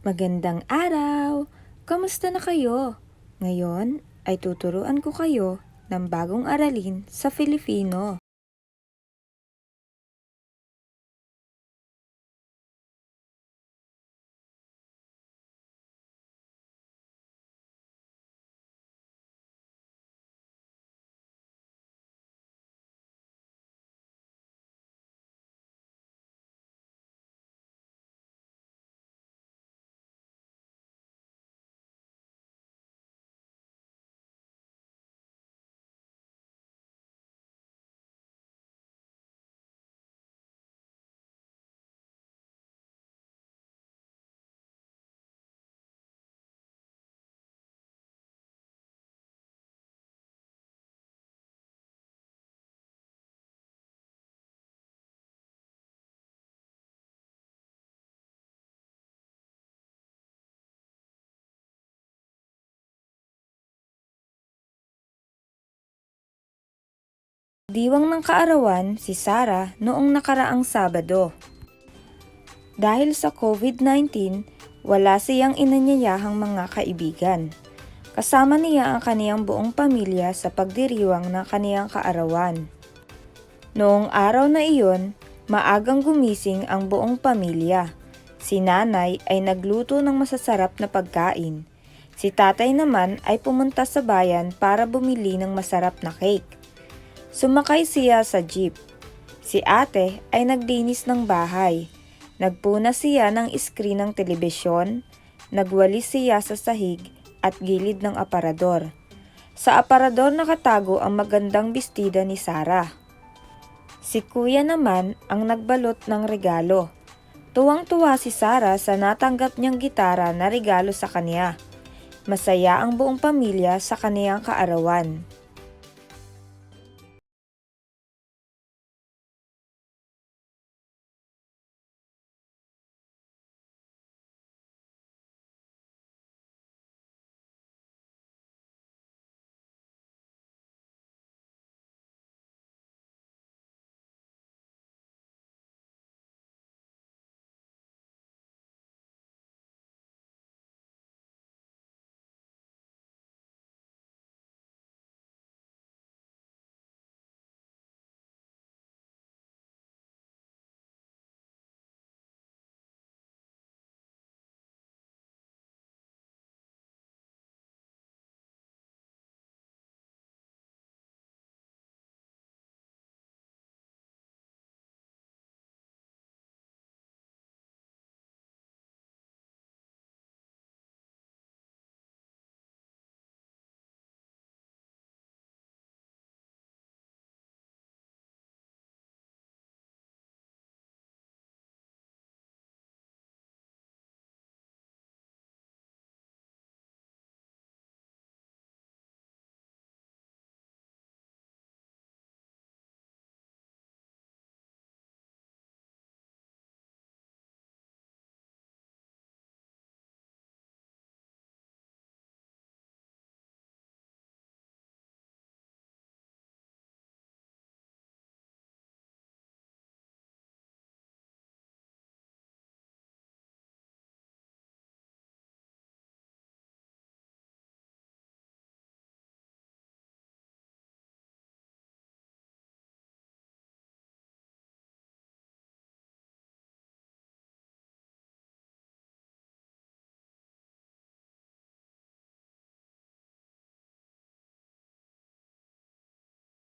Magandang araw! Kamusta na kayo? Ngayon ay tuturuan ko kayo ng bagong aralin sa Filipino. Diwang ng kaarawan si Sarah noong nakaraang Sabado. Dahil sa COVID-19, wala siyang inanyayahang mga kaibigan. Kasama niya ang kaniyang buong pamilya sa pagdiriwang ng kaniyang kaarawan. Noong araw na iyon, maagang gumising ang buong pamilya. Si nanay ay nagluto ng masasarap na pagkain. Si tatay naman ay pumunta sa bayan para bumili ng masarap na cake. Sumakay siya sa jeep. Si ate ay naglinis ng bahay. Nagpuna siya ng screen ng telebisyon. Nagwalis siya sa sahig at gilid ng aparador. Sa aparador nakatago ang magandang bestida ni Sarah. Si kuya naman ang nagbalot ng regalo. Tuwang-tuwa si Sarah sa natanggap niyang gitara na regalo sa kanya. Masaya ang buong pamilya sa kaniyang kaarawan.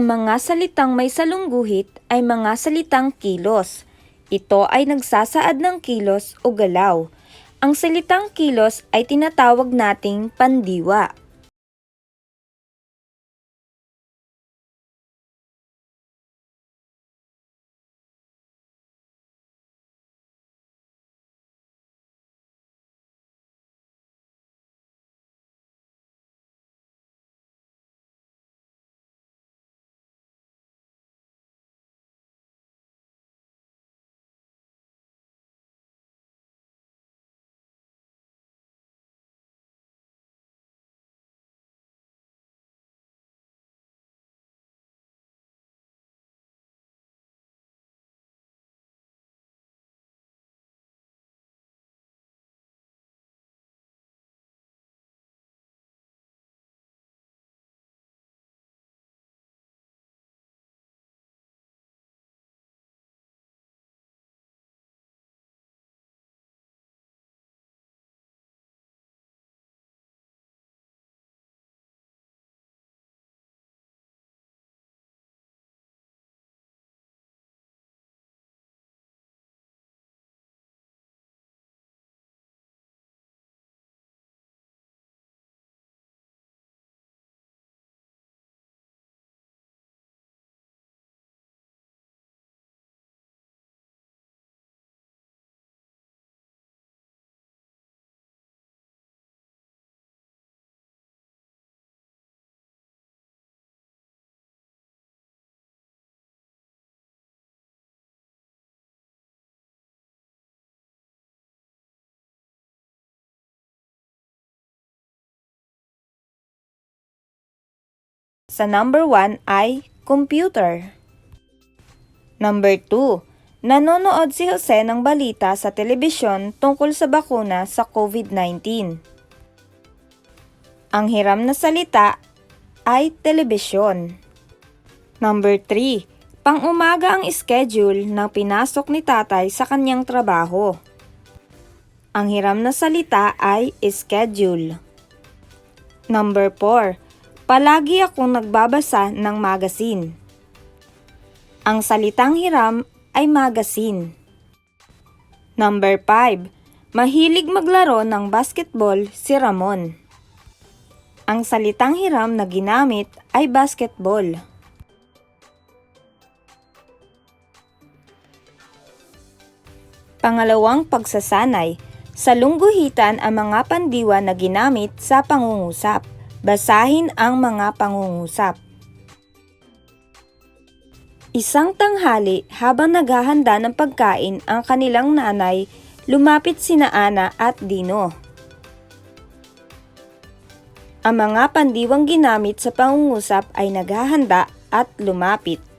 Mga salitang may salungguhit ay mga salitang kilos. Ito ay nagsasaad ng kilos o galaw. Ang salitang kilos ay tinatawag nating pandiwa. Sa number 1 ay computer. Number 2. Nanonood si Jose ng balita sa telebisyon tungkol sa bakuna sa COVID-19. Ang hiram na salita ay telebisyon. Number 3. Pang-umaga ang schedule ng pinasok ni tatay sa kanyang trabaho. Ang hiram na salita ay schedule. Number 4. Palagi akong nagbabasa ng magazine. Ang salitang hiram ay magazine. Number 5. Mahilig maglaro ng basketball si Ramon. Ang salitang hiram na ginamit ay basketball. Pangalawang pagsasanay. Sa lungguhitan ang mga pandiwa na ginamit sa pangungusap. Basahin ang mga pangungusap. Isang tanghali habang naghahanda ng pagkain ang kanilang nanay, lumapit sina Ana at Dino. Ang mga pandiwang ginamit sa pangungusap ay naghahanda at lumapit.